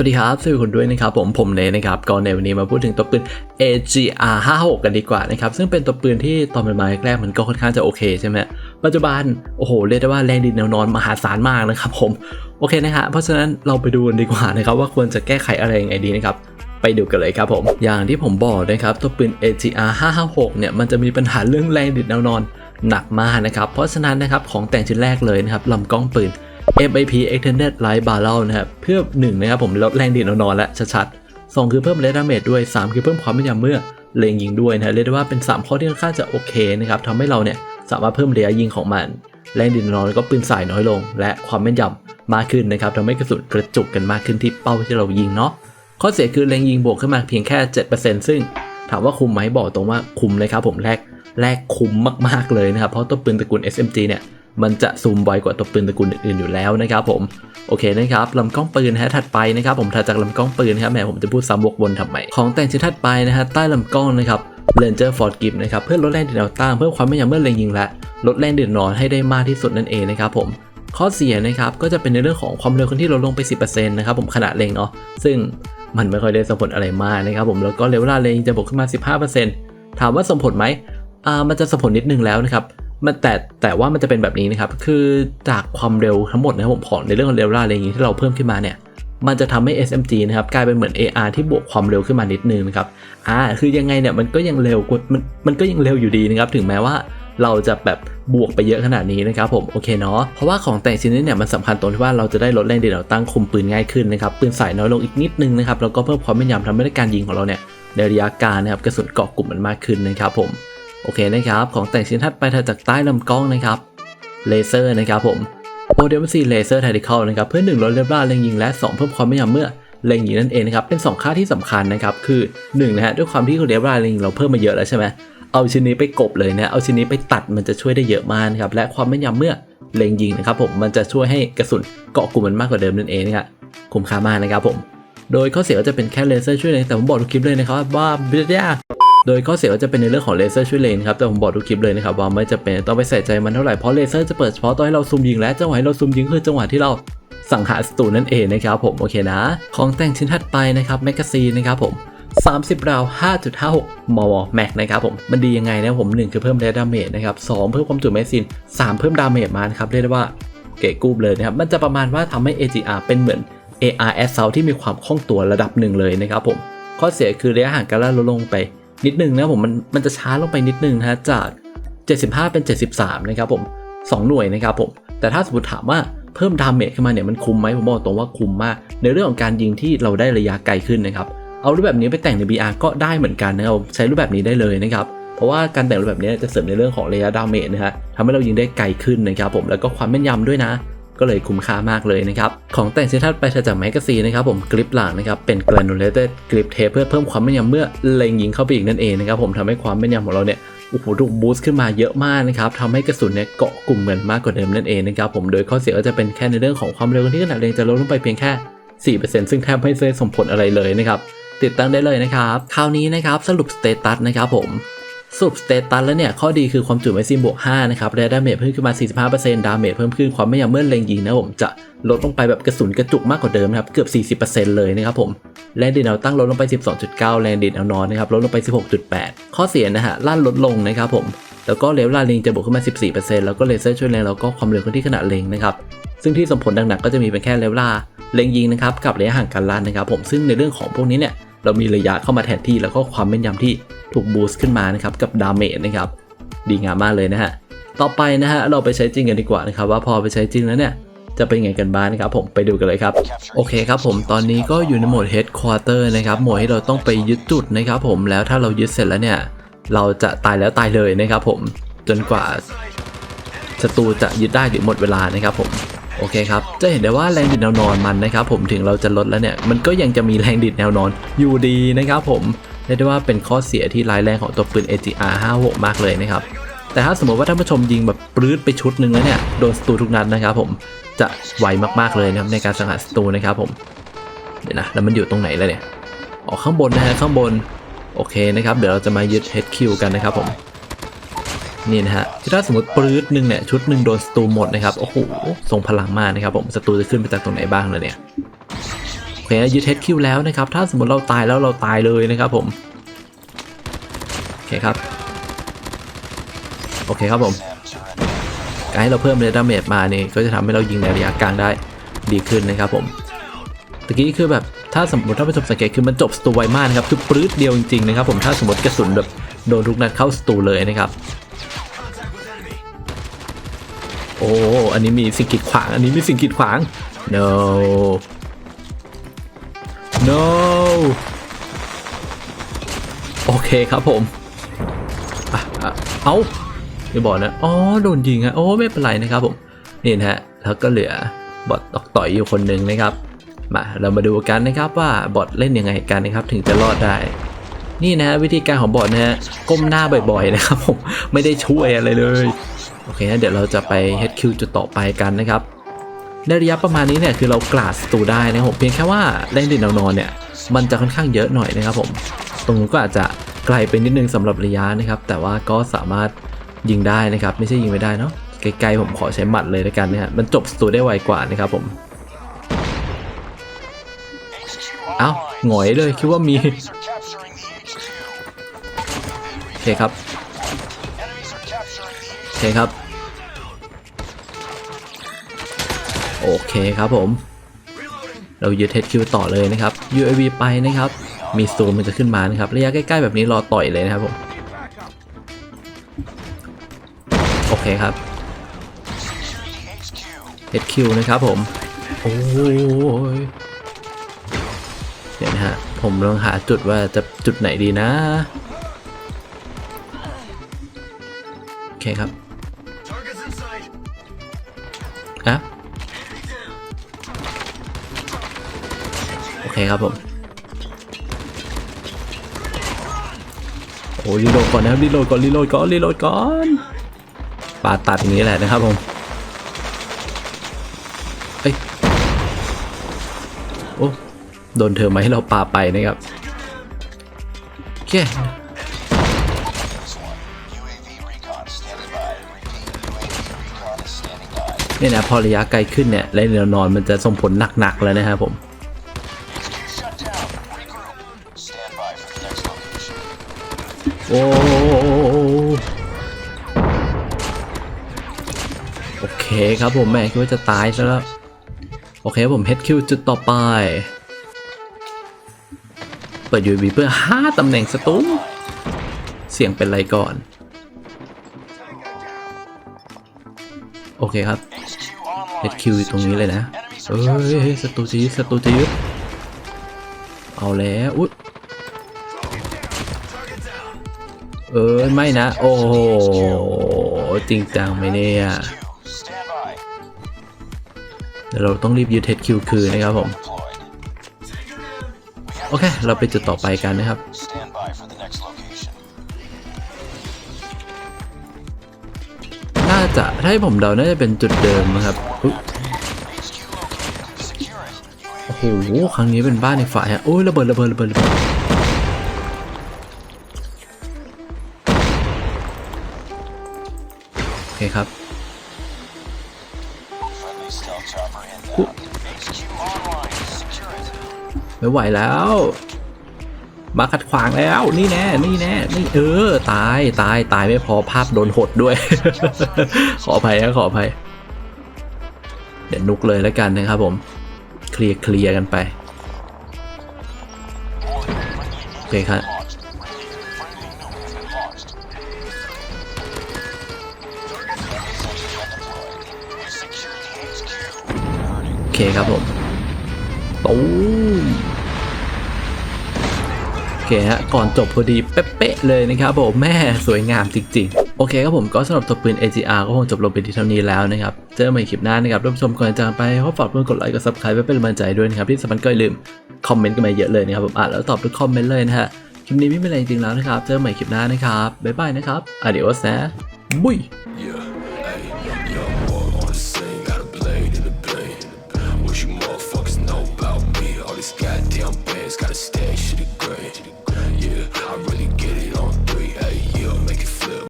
วัสดีครับสวัสดีคุณด้วยนะครับผมผมเนนะครับก็ในวันนี้มาพูดถึงตัวปืน AGR 56กันดีกว่านะครับซึ่งเป็นตัวปืนที่ตอนมันมาแรกมันก็ค่อนข้างจะโอเคใช่ไหมปัจจุบันโอ้โหเรียกได้ว่าแรงดินแนวนอนมหาศาลมากนะครับผมโอเคนะฮะเพราะฉะนั้นเราไปดูกันดีกว่านะครับว่าควรจะแก้ไขอะไรยังไงดีนะครับไปดูกันเลยครับผม อย่างที่ผมบอกนะครับตัวปืน AGR 556เนี่ยมันจะมีปัญหาเรื่องแรงดินแนวนอนหนักมากนะครับเพราะฉะนั้นนะครับของแต่งชิ้นแรกเลยนะครับลำกล้องปืน MIP Extended Light Barrel นะครับเพื่อ1นะครับผมลดแรงดีดนอนๆและชัดๆ2คือเพิ่มเลดาเมจด้วย 3 คือเพิ่มความแม่นยำเมื่อเล็งยิงด้วยนะเรียกได้ว่าเป็น 3 ข้อที่ค่อนข้างจะโอเคนะครับทำให้เราเนี่ยสามารถเพิ่มระยะยิงของมัน แรงดีดนอนแล้วก็ปืนสายน้อยลง และความแม่นยำมากขึ้นนะครับทำให้กระสุนกระจุกกันมากขึ้นที่เป้าที่เรายิงเนาะข้อเสียคือแรงยิงบวกขึ้นมาเพียงแค่ 7%ซึ่งถามว่าคุ้มไหมบอกตรงว่าคุ้มเลยครับผมแรกแรกคุ้มมากๆเลยนะครับเพราะตัวปืนตระกูล SMG เนี่ย มันจะซูมไวกว่าตัวปืนตระกูลอื่นๆอยู่แล้วนะครับผมโอเคนะครับลำกล้องปืนฮะถัดไปนะครับผมถัดจากลำกล้องปืนครับแหมผมจะพูดซ้ำวกวนทำไมของแต่งชิ้นถัดไปนะฮะใต้ลำกล้องนะครับเลนเจอร์ฟอร์ดกิฟนะครับเพื่อลดแรงดีดแนวตั้งเพิ่มความแม่นยำเมื่อเล็งยิงและลดแรงดีดนอนให้ได้มากที่สุดนั่นเองนะครับผมข้อเสียนะครับก็จะเป็นในเรื่องของความเร็วคนที่ลดลงไป 10%นะครับผมขณะเล็งเนาะซึ่งมันไม่ค่อยได้ส่งผลอะไรมากนะครับผมแล้วก็เลเวลาเล็งจะบวกขึ้นมา 15%ถามว่าส่งผลไหมอ่ามันจะส่งผลนิดนึงแล้วนะครับ มันแต่แต่ว่ามันจะเป็นแบบนี้นะครับ คือจากความเร็วทั้งหมดนะครับผมของในเรื่องของเรลล่าอะไรอย่างนี้ที่เราเพิ่มขึ้นมาเนี่ย มันจะทำให้ SMG นะครับกลายเป็นเหมือน AR ที่บวกความเร็วขึ้นมานิดนึงนะครับ อ่า คือยังไงเนี่ยมันก็ยังเร็วกว่ามันมันก็ยังเร็วอยู่ดีนะครับ ถึงแม้ว่าเราจะแบบบวกไปเยอะขนาดนี้นะครับผมโอเคเนาะเพราะว่าของแต่งชิ้นนี้เนี่ยมันสำคัญตรงที่ว่าเราจะได้ลดแรงดีดเราตั้งคุมปืนง่ายขึ้นนะครับปืนใส่น้อยลงอีกนิดนึงนะครับแล้วก็เพิ่มความแม่นยำทำให้การยิงของเราเนี่ยในระยะการนะครับกระสุนเกาะกลุ่มมันมากขึ้นนะครับผม โอเคนะครับ ของแต่งชิ้นถัดไปถัดจากใต้ลำกล้องนะครับเลเซอร์นะครับผมโอเดมซีเลเซอร์ a ท t ิคอลนะครับเพื่อ1ลดเลเวลเล็งยิงและ 2 เพิ่มความแม่นยำเมื่อเล็งยิงนั่นเองนะครับเป็น 2 ค่าที่สำคัญนะครับคือ1นะฮะด้วยความที่เลเวลเล็งยิงเราเพิ่มมาเยอะแล้วใช่ไหมเอาชิ้นนี้ไปกบเลยนะเอาชิ้นนี้ไปตัดมันจะช่วยได้เยอะมากนะครับและความแม่นยำเมื่อเล็งยิงนะครับผมมันจะช่วยให้กระสุนเกาะกลุ่มมันมากกว่าเดิมนั่นเองนะครับคุ้มค่ามากนะครับผม โดยข้อเสียก็จะเป็นแค่เลเซอร์ช่วยเล็งแต่ผมบอกทุกคลิปเลยนะครับว่าเบีย โดยข้อเสียก็จะเป็นในเรื่องของเลเซอร์ช่วยเลนครับแต่ผมบอกทุกคลิปเลยนะครับว่าไม่จะเป็นต้องไปใส่ใจมันเท่าไหร่เพราะเลเซอร์จะเปิดเฉพาะตอนให้เราซูมยิงและจังหวะให้เราซูมยิงคือจังหวะที่เราสังหารศัตรูนั่นเองนะครับผมโอเคนะ ของแต่งชิ้นถัดไปนะครับแมกกาซีนนะครับผม30ราว 5.56 มมแม็กนะครับผม มันดียังไงนะผม 1 คือเพิ่มเรดาเมจนะครับ2เพิ่มความจุแมกซีน3 เพิ่มดาเมจมานะครับเรียกได้ว่าเก๋กูบเลยนะครับ มันจะประมาณว่าทำให้ AGR เป็นเหมือน AR s ซ u ที่มีความคล่องตัวระดับหนึ่งเลยนะครับผม ข้อเสียคือระยะห่างการล่าลดลงไป นิดนึงนะผมมันมันจะช้าลงไปนิดนึงนะจาก 75 เป็น 73 นะครับผม 2 หน่วยนะครับผม แต่ถ้าสมมติถามว่าเพิ่มดาเมจขึ้นมาเนี่ยมันคุ้มไหมผมบอกตรงว่าคุ้มมาก ในเรื่องของการยิงที่เราได้ระยะไกลขึ้นนะครับเอารูปแบบนี้ไปแต่งใน BR ก็ได้เหมือนกันนะครับใช้รูปแบบนี้ได้เลยนะครับเพราะว่าการแต่งรูปแบบนี้จะเสริมในเรื่องของระยะดาเมจนะฮะทำให้เรายิงได้ไกลขึ้นนะครับผมแล้วก็ความแม่นยำด้วยนะ ก็เลยคุ้มค่ามากเลยนะครับ ของแต่งเซนทัดไปจากแมกกาซีนนะครับผมกริปหลังนะครับเป็น granulated grip tape เพื่อเพิ่มความแม่นยำเมื่อเล็งยิงเข้าไปอีกนั่นเองนะครับผมทำให้ความแม่นยำของเราเนี่ยโอ้โหถูกบูสต์ขึ้นมาเยอะมากนะครับทำให้กระสุนเนี่ยเกาะกลุ่มเหมือนมากกว่าเดิมนั่นเองนะครับผมโดยข้อเสียก็จะเป็นแค่ในเรื่องของความเร็วที่ขนาดเล็งจะลดลงไปเพียงแค่ 4%ซึ่งแทบไม่เคยส่งผลอะไรเลยนะครับติดตั้งได้เลยนะครับ คราวนี้นะครับสรุปสเตตัสนะครับผม สรุปสเตตัสแล้วเนี่ย ข้อดีคือความจุแมกซีนบวก5นะครับและดาเมจเพิ่มขึ้นมา 45%ดาเมจเพิ่มขึ้นความไม่ยำเมื่อเล็งยิงนะผมจะลดลงไปแบบกระสุนกระจุกมากกว่าเดิมนะครับ เกือบ 40%เลยนะครับผมแรงดีดแนวตั้งลดลงไป 12.9แรงดีดแนวนอนนะครับลดลงไป 16.8 ข้อเสียนะฮะลั่นลดลงนะครับผมแล้วก็เลเวลาเล็งจะบวกขึ้นมา 14%แล้วก็เลเซอร์ช่วยแรงแล้วก็ความเร็วที่ขนาดเล็งนะครับซึ่งที่ส่งผลดังหนักก็จะมีเป็นแค่เลเวลาเล็งยิงนะครับกับระยะห่างการลั่นนะครับผมซึ่งในเรื่องของพวกนี้เนี่ย เรามีระยะเข้ามาแทนที่แล้วก็ความแม่นยำที่ถูกบูสต์ขึ้นมานะครับกับดาเมจนะครับดีงามมากเลยนะฮะต่อไปนะฮะเราไปใช้จริงกันดีกว่านะครับว่าพอไปใช้จริงแล้วเนี่ยจะเป็นไงกันบ้างนะครับผมไปดูกันเลยครับ โอเคครับผมตอนนี้ก็อยู่ในโหมด Headquarter นะครับโหมดที่เราต้องไปยึดจุดนะครับผมแล้วถ้าเรายึดเสร็จแล้วเนี่ย เราจะตายแล้วตายเลยนะครับผมจนกว่าศัตรูจะยึดได้หรือหมดเวลานะครับผม โอเคครับ จะเห็นได้ว่าแรงดิดแนวนอนมันนะครับผมถึงเราจะลดแล้วเนี่ย มันก็ยังจะมีแรงดิดแนวนอนอยู่ดีนะครับผมเรียกได้ว่าเป็นข้อเสียที่ร้ายแรงของตัวปืน AGR 56 มากเลยนะครับ แต่ถ้าสมมติว่าท่านผู้ชมยิงแบบปลื้ดไปชุดหนึ่งแล้วเนี่ย โดนศัตรูทุกนัดนะครับผม จะไวมากๆเลยนะครับในการสังหารศัตรูนะครับผม เดี๋ยวนะ แล้วมันอยู่ตรงไหนแล้วเนี่ย ออกข้างบนนะฮะข้างบน โอเคนะครับ เดี๋ยวเราจะมายึด HQ กันนะครับผม นี่นะฮะที่ถ้าสมมติปลื้ดหนึ่งเนี่ยชุดหนึ่งโดนศัตรูหมดนะครับโอ้โหทรงพลังมากนะครับผมศัตรูจะขึ้นไปจากตรงไหนบ้างเลยเนี่ยโอเคยึด HQ แล้วนะครับถ้าสมมติเราตายแล้วเราตายเลยนะครับผมโอเคครับโอเคครับผมการให้เราเพิ่มเรดาเมจมาเนี่ยก็จะทำให้เรายิงในระยะกลางได้ดีขึ้นนะครับผมตะกี้คือแบบถ้าสมมติถ้าผู้ชมสังเกตคือมันจบสตูไวมากนะครับคือปลื้ดเดียวจริงๆนะครับผมถ้าสมมติกระสุนแบบโดนทุกนัดเข้าสตูเลยนะครับ โอ้ อันนี้มีสิ่งกีดขวาง อันนี้มีสิ่งกีดขวาง no no โอเคครับผมอะอะเอาไม่บอกนะ อ๋อ โดนยิงอะโอ้ ไม่เป็นไรนะครับผม นี่นะฮะ แล้วก็เหลือบอทตอกต่อยอยู่คนหนึ่งนะครับ มาเรามาดูกันนะครับว่าบอทเล่นยังไงกันนะครับ ถึงจะรอดได้ นี่นะฮะวิธีการของบอทนะฮะ ก้มหน้าบ่อยๆนะครับผม ไม่ได้ช่วยอะไรเลย โอเคนะเดี๋ยวเราจะไป HQ จุดต่อไปกันนะครับในระยะประมาณนี้เนี่ยคือเรากลาดสตูได้นะครับผมเพียงแค่ว่าแรงดินนอนเนี่ยมันจะค่อนข้างเยอะหน่อยนะครับผมตรงนู้นก็อาจจะไกลไปนิดนึงสำหรับระยะนะครับ แต่ว่าก็สามารถยิงได้นะครับ ไม่ใช่ยิงไม่ได้เนาะไกลๆผมขอใช้หมัดเลยแล้วกันนะฮะมันจบสตูได้ไวกว่านะครับผมเอ้าหงอยเลยคิดว่ามีโอเคครับ เคครับ โอเคครับผม เรายึด HQ ต่อเลยนะครับ UAV ไปนะครับ มีซูมมันจะขึ้นมานะครับระยะใกล้ๆแบบนี้รอต่อยเลยนะครับผม โอเคครับ HQ นะครับผม โอ้ยเดี๋ยวนะฮะ ผมลองหาจุดว่าจะจุดไหนดีนะ โอเคครับ คครับผมโอ้รีโหลดก่อนนะครับรีโหลดก่อนรีโหลดก่อนรีโหลดก่อนปาตัดอย่างนี้แหละนะครับผมเอ้ยโอ้โดนเธอไหมาให้เราปาไปนะครับโอเคเนี่ยนะพอระยะไกลขึ้นเนี่ยและแนวนอนมันจะส่งผลหนักๆแล้วนะครับผม โอ้โอเคครับผมแม่คิดว่าจะตายซะแล้ว โอเคผม HQ จุดต่อไป เปิด UAV เพื่อห้าตำแหน่งสตูมเสียงเป็นไรก่อน โอเคครับ HQ อยู่ตรงนี้เลยนะ เอ้ยสตูจีสตูจีเอาแล้ว อุ๊ย เออไม่นะ โอ้โหจริงจังไหมเนี่ยเดี๋ยวเราต้องรีบยึด HQ คืนนะครับผม โอเค เราไปจุดต่อไปกันนะครับ น่าจะถ้าให้ผมเดาน่าจะเป็นจุดเดิมนะครับอุ๊ยโอ้โหครั้งนี้เป็นบ้านในฝ่ายฮะโอ้ยระเบิดระเบิดระเบิดระเบิด เคครับไม่ไหวแล้ว มาขัดขวางแล้ว นี่แน่ นี่แน่ นี่เออ ตาย ตาย ตายไม่พอภาพโดนหดด้วย ขออภัยนะขออภัย เดี๋ยวนุกเลยแล้วกันนะครับผม เคลียร์เคลียร์กันไป โอเคครับ เคครับผมตูมโอเคฮะ ก่อนจบพอดีเป๊ะๆเลยนะครับผมแม่สวยงามจริงๆ โอเคครับผมก็สำหรับตัวปืน AGR ก็คงจบลงไปที่เท่านี้แล้วนะครับ เจอกันใหม่คลิปหน้านะครับรับชมก่อนจากไปขอฝากเพื่อนกดไลค์กด subscribe ไว้เป็นกำลังใจด้วยนะครับ ที่สำคัญก็อย่าลืมคอมเมนต์กันมาเยอะเลยนะครับผมอ่านแล้วตอบทุกคอมเมนต์เลยนะฮะคลิปนี้ไม่มีอะไรจริงๆแล้วนะครับ เจอกันใหม่คลิปหน้านะครับบ๊ายบายนะครับ adios นะบุย